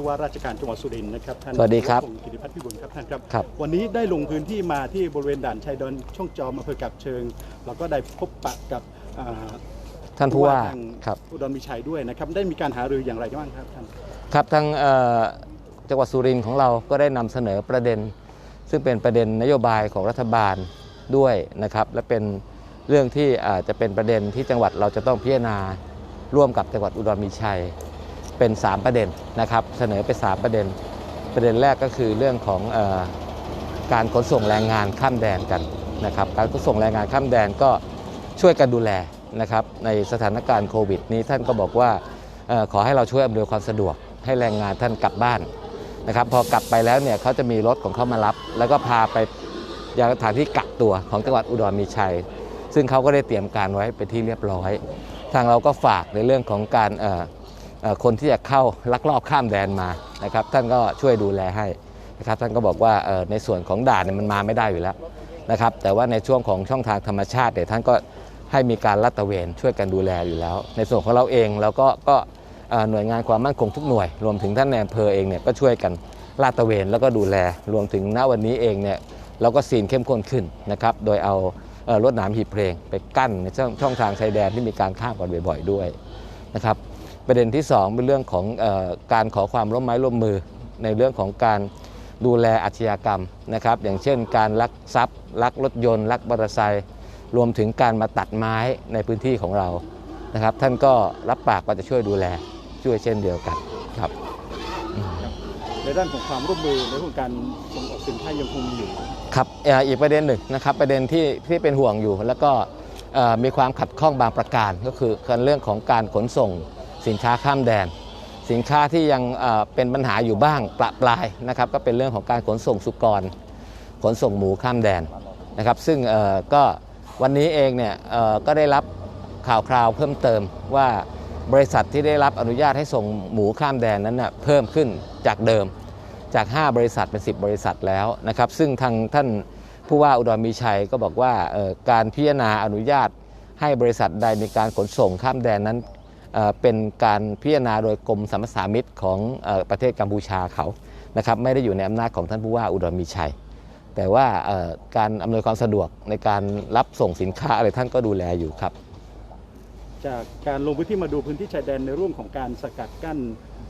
ผู้ว่าราชการจังหวัดสุรินทร์นะครับท่านสวัสดีครับพงศ์กิติพัฒน์พิบูลครับท่านครับ ครับ วันนี้ได้ลงพื้นที่มาที่บริเวณด่านชายแดนช่องจอมอำเภอกับเชิงเราก็ได้พบปะกับอ่าท่านผู้ว่าทงครับ อุดรมีชัยด้วยนะครับ ได้มีการหารืออย่างไรบ้างครับท่าน ครับทางเอ่อจังหวัดสุรินทร์ของเราก็ได้นำเสนอประเด็น ซึ่งเป็นประเด็นนโยบายของรัฐบาลด้วยนะครับ และเป็นเรื่องที่อาจจะเป็นประเด็นที่จังหวัดเราจะต้องพิจารณาร่วมกับจังหวัดอุดรมีชัย เป็น 3 ประเด็นนะครับ เสนอไป 3 ประเด็น ประเด็นแรกก็คือเรื่องของออการขนส่งแรงงานข้ามแดนกันนะครับ การขนส่งแรงงานข้ามแดนก็ช่วยกันดูแลนะครับ ในสถานการณ์โควิด นี้ท่านก็บอกว่าออขอให้เราช่วยอำนวยความสะดวกให้แรงงานท่านกลับบ้านนะครับ พอกลับไปแล้วเนี่ยเขาจะมีรถของเขามารับ แล้วก็พาไปยังสถานที่กักตัวของจังหวัดอุดรมีชัย ซึ่งเขาก็ได้เตรียมการไว้เป็นที่เรียบร้อย ทางเราก็ฝากในเรื่องของการ คนที่จะเข้าลักลอบข้ามแดนมานะครับ ท่านก็ช่วยดูแลให้นะครับ ท่านก็บอกว่าในส่วนของด่านเนี่ยมันมาไม่ได้อยู่แล้วนะครับ แต่ว่าในช่วงของช่องทางธรรมชาติเนี่ยท่านก็ให้มีการลาดตระเวนช่วยกันดูแลอยู่แล้ว ในส่วนของเราเองเราก็ก็หน่วยงานความมั่นคงทุกหน่วย รวมถึงท่านในอำเภอเองเนี่ยก็ช่วยกันลาดตระเวนแล้วก็ดูแล รวมถึงณวันนี้เองเนี่ยเราก็ซีนเข้มข้นขึ้นนะครับ โดยเอารถหนามหีบเพลงไปกั้นในช่องทางชายแดนที่มีการข้ามกันบ่อยๆด้วยนะครับ ประเด็นที่ 2 เป็นเรื่องของเออการขอความร่วมไม้ร่วมมือ ในเรื่องของการดูแลอาชญากรรมนะครับ อย่างเช่น การลักทรัพย์ ลักรถยนต์ ลักมอเตอร์ไซค์รวมถึงการมาตัดไม้ในพื้นที่ของเรานะครับ ท่านก็รับปากว่าจะช่วยดูแลช่วยเช่นเดียวกันครับในด้านของความร่วมมือในเรื่องของการส่งออกสินค้ายังคงมีอยู่ครับเอ่ออีกประเด็นหนึ่งนะครับประเด็นที่ที่เป็นห่วงอยู่ แล้วก็เอ่อมีความขัดข้องบางประการก็คือเรื่องของการขนส่ง สินค้าข้ามแดน สินค้าที่ยังเป็นปัญหาอยู่บ้างประปรายนะครับก็เป็นเรื่องของการขนส่งสุกร ขนส่งหมูข้ามแดนนะครับ ซึ่งก็วันนี้เองเนี่ยก็ได้รับข่าวคราวเพิ่มเติมว่าบริษัทที่ได้รับอนุญาตให้ส่งหมูข้ามแดนนั้นนะเพิ่มขึ้นจากเดิมจาก 5 บริษัทเป็น 10 บริษัทแล้วนะครับ ซึ่งทางท่านผู้ว่าอุดรมีชัยก็บอกว่าการพิจารณาอนุญาตให้บริษัทใดมีการขนส่งข้ามแดนนั้น เอ่อเป็นการพิจารณาโดยกรมสรรพสามิตของเอ่อประเทศกัมพูชาเขานะครับไม่ได้อยู่ในอำนาจของท่านผู้ว่าอุดรมีชัย แต่ว่าเอ่อการอำนวยความสะดวกในการรับส่งสินค้าอะไรท่านก็ดูแลอยู่ครับ จากการลงพื้นที่มาดูพื้นที่ชายแดนในเรื่องของการสกัดกั้น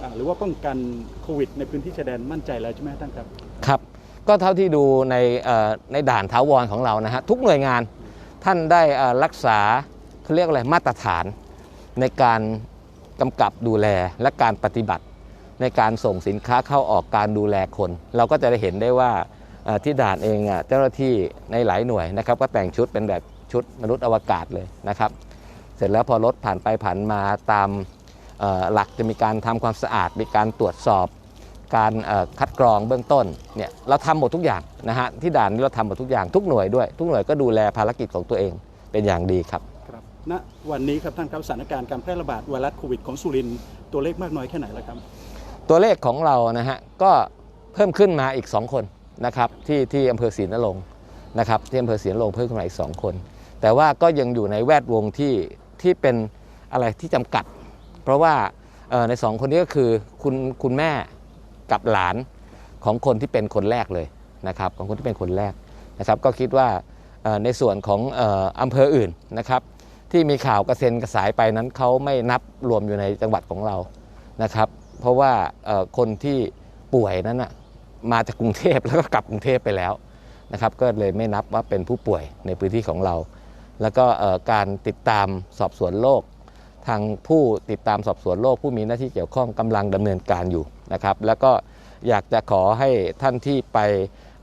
อ่าหรือว่าป้องกันโควิด ในพื้นที่ชายแดนมั่นใจแล้วใช่ไหมท่านครับครับก็เท่าที่ดูในเอ่อในด่านท้าวรของเรานะฮะทุกหน่วยงานท่านได้เอ่อรักษาเขาเรียกอะไรมาตรฐาน ในการกำกับดูแลและการปฏิบัติ ในการส่งสินค้าเข้าออกการดูแลคน เราก็จะได้เห็นได้ว่าที่ด่านเองเจ้าหน้าที่ในหลายหน่วยนะครับ ก็แต่งชุดเป็นแบบชุดมนุษย์อวกาศเลยนะครับ เสร็จแล้วพอรถผ่านไปผ่านมาตามหลักจะมีการทำความสะอาด มีการตรวจสอบ การคัดกรองเบื้องต้นเนี่ยเราทำหมดทุกอย่างนะฮะที่ด่านนี้เราทำหมดทุกอย่างทุกหน่วยด้วย ทุกหน่วยก็ดูแลภารกิจของตัวเองเป็นอย่างดีครับครับ ณวันนี้ครับท่านครับสถานการณ์การแพร่ระบาดไวรัสโควิดของสุรินทร์ตัวเลขมากน้อยแค่ไหนแล้วครับ ตัวเลขของเรานะฮะก็เพิ่มขึ้นมาอีก 2 คนนะครับที่ที่อำเภอศรีนรงค์นะครับที่อำเภอศรีนรงค์เพิ่มขึ้นมาอีก 2 คน แต่ว่าก็ยังอยู่ในแวดวงที่ที่เป็นอะไรที่จำกัด เพราะว่าในสองคนนี้ก็คือคุณคุณแม่กับหลานของคนที่เป็นคนแรกเลยนะครับของคนที่เป็นคนแรกนะครับ ก็คิดว่าในส่วนของอำเภออื่นนะครับ ที่มีข่าวกระเซ็นกระสายไปนั้นเขาไม่นับรวมอยู่ในจังหวัดของเรานะครับ เพราะว่าคนที่ป่วยนั้นนะมาจากกรุงเทพแล้วก็กลับกรุงเทพไปแล้วนะครับก็เลยไม่นับว่าเป็นผู้ป่วยในพื้นที่ของเรา แล้วก็การติดตามสอบสวนโรคทางผู้ติดตามสอบสวนโรคผู้มีหน้าที่เกี่ยวข้องกำลังดำเนินการอยู่นะครับ แล้วก็อยากจะขอให้ท่านที่ไป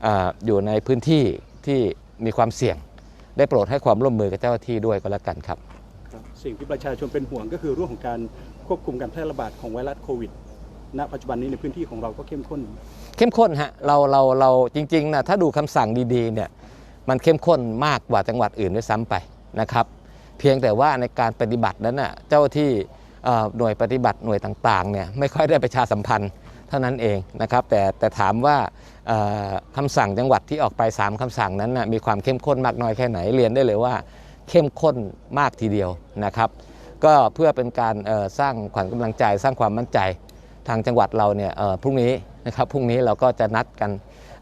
ออยู่ในพื้นที่ที่มีความเสี่ยง ได้โปรดให้ความร่วมมือกับเจ้าหน้าที่ด้วยก็แล้วกันครับครับ สิ่งที่ประชาชนเป็นห่วงก็คือเรื่องของการควบคุมการแพร่ระบาดของไวรัสโควิดณปัจจุบันนี้ในพื้นที่ของเราก็เข้มข้น เข้มข้นฮะเราเราเราจริงๆนะถ้าดูคำสั่งดีๆเนี่ยมันเข้มข้นมากกว่าจังหวัดอื่นด้วยซ้ำไปนะครับ เพียงแต่ว่าในการปฏิบัตินั้นน่ะเจ้าที่เอ่อหน่วยปฏิบัติหน่วยต่างๆเนี่ยไม่ค่อยได้ประชาสัมพันธ์ เท่านั้นเองนะครับแต่แต่ถามว่าเอ่อคำสั่งจังหวัดที่ออกไป 3คำสั่งนั้นนะมีความเข้มข้นมากน้อยแค่ไหนเรียนได้เลยว่า เข้มข้นมากทีเดียวนะครับก็เพื่อเป็นการเอ่อสร้างขวัญกำลังใจ สร้างความมั่นใจทางจังหวัดเราเนี่ยเอ่อพรุ่งนี้นะครับพรุ่งนี้เราก็จะนัดกัน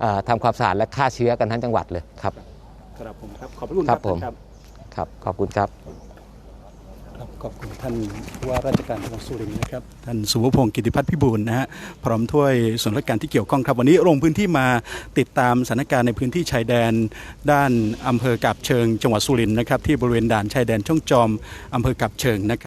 เอ่อทำความสะอาดและฆ่าเชื้อกันทั้งจังหวัดเลยครับครับผมครับขอบพระคุณครับผมท่านครับครับขอบคุณครับ ครับขอบคุณท่านผู้ว่าราชการจังหวัดสุรินทร์นะครับท่านสุวพงศ์กิติพัฒน์พิบูลนะฮะพร้อมถ้วยส่วนราชการที่เกี่ยวข้องครับวันนี้ลงพื้นที่มาติดตามสถานการณ์ในพื้นที่ชายแดน ด้านอำเภอกาบเชิงจังหวัดสุรินทร์นะครับที่บริเวณด่านชายแดนช่องจอมอำเภอกาบเชิงนะครับ